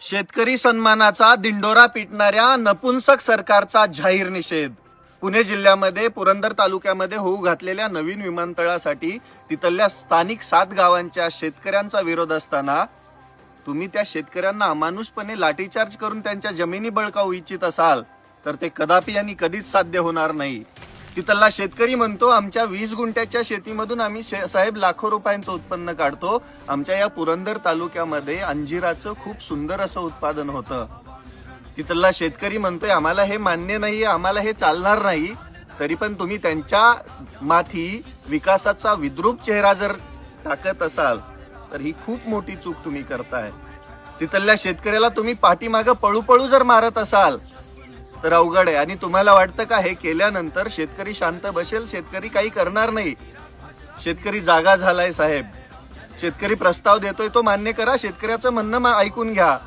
शेतकरी सन्मानाचा दिंडोरा पिटणाऱ्या नपुंसक सरकारचा जाहीर निषेध. पुणे जिल्ह्यामध्ये पुरंदर तालुक्यामध्ये होऊ घातलेल्या नवीन विमानतळासाठी तिथल्या स्थानिक सात गावांच्या शेतकऱ्यांचा विरोध असताना तुम्ही त्या शेतकऱ्यांना अमानुषपणे लाठीचार्ज करून त्यांच्या जमिनी बळकावू इच्छित असाल तर ते कदापि आणि कधीच साध्य होणार नाही. तिथला शेतकरी म्हणतो आमच्या वीस गुंठ्याच्या शेतीमधून आम्ही शे- साहेब लाखो रुपयांचं उत्पन्न काढतो. आमच्या या पुरंदर तालुक्यामध्ये अंजिराचं खूप सुंदर असं उत्पादन होतं. तिथला शेतकरी म्हणतोय आम्हाला हे मान्य नाही आम्हाला हे चालणार नाही. तरी पण तुम्ही त्यांच्या माथी विकासाचा विद्रूप चेहरा जर टाकत असाल तर ही खूप मोठी चूक तुम्ही करताय. तिथल्या शेतकऱ्याला तुम्ही पाठीमागं पळू पळू जर मारत असाल तर अवघड आहे. आणि तुम्हाला वाटतं का हे केल्यानंतर शेतकरी शांत बसेल? शेतकरी काही करणार नाही. शेतकरी जागा झालाय साहेब. शेतकरी प्रस्ताव देतोय तो मान्य करा. शेतकऱ्याचं म्हणणं ऐकून घ्या.